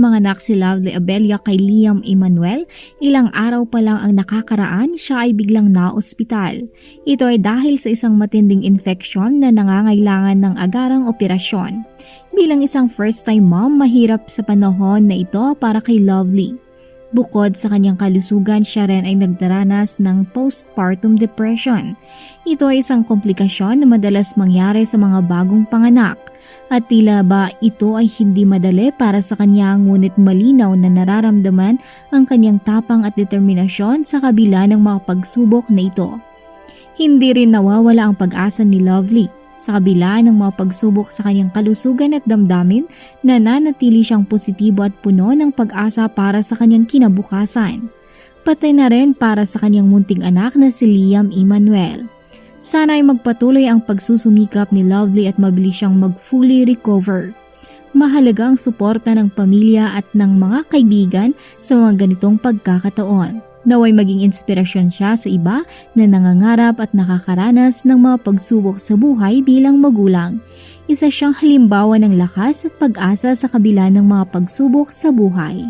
manganak si Lovely Abelia kay Liam Emmanuel, ilang araw pa lang ang nakakaraan siya ay biglang naospital. Ito ay dahil sa isang matinding infeksyon na nangangailangan ng agarang operasyon. Bilang isang first-time mom, mahirap sa panahon na ito para kay Lovely. Bukod sa kanyang kalusugan, siya rin ay nagdaranas ng postpartum depression. Ito ay isang komplikasyon na madalas mangyari sa mga bagong panganak. At tila ba ito ay hindi madali para sa kanya ngunit malinaw na nararamdaman ang kanyang tapang at determinasyon sa kabila ng mga pagsubok na ito. Hindi rin nawawala ang pag-asa ni Lovely sa kabila ng mga pagsubok sa kanyang kalusugan at damdamin na nanatili siyang positibo at puno ng pag-asa para sa kanyang kinabukasan. Patay na rin para sa kanyang munting anak na si Liam Emmanuel. Sana ay magpatuloy ang pagsusumikap ni Lovely at mabilis siyang mag-fully recover. Mahalaga ang suporta ng pamilya at ng mga kaibigan sa mga ganitong pagkakataon. Naway maging inspirasyon siya sa iba na nangangarap at nakakaranas ng mga pagsubok sa buhay bilang magulang. Isa siyang halimbawa ng lakas at pag-asa sa kabila ng mga pagsubok sa buhay.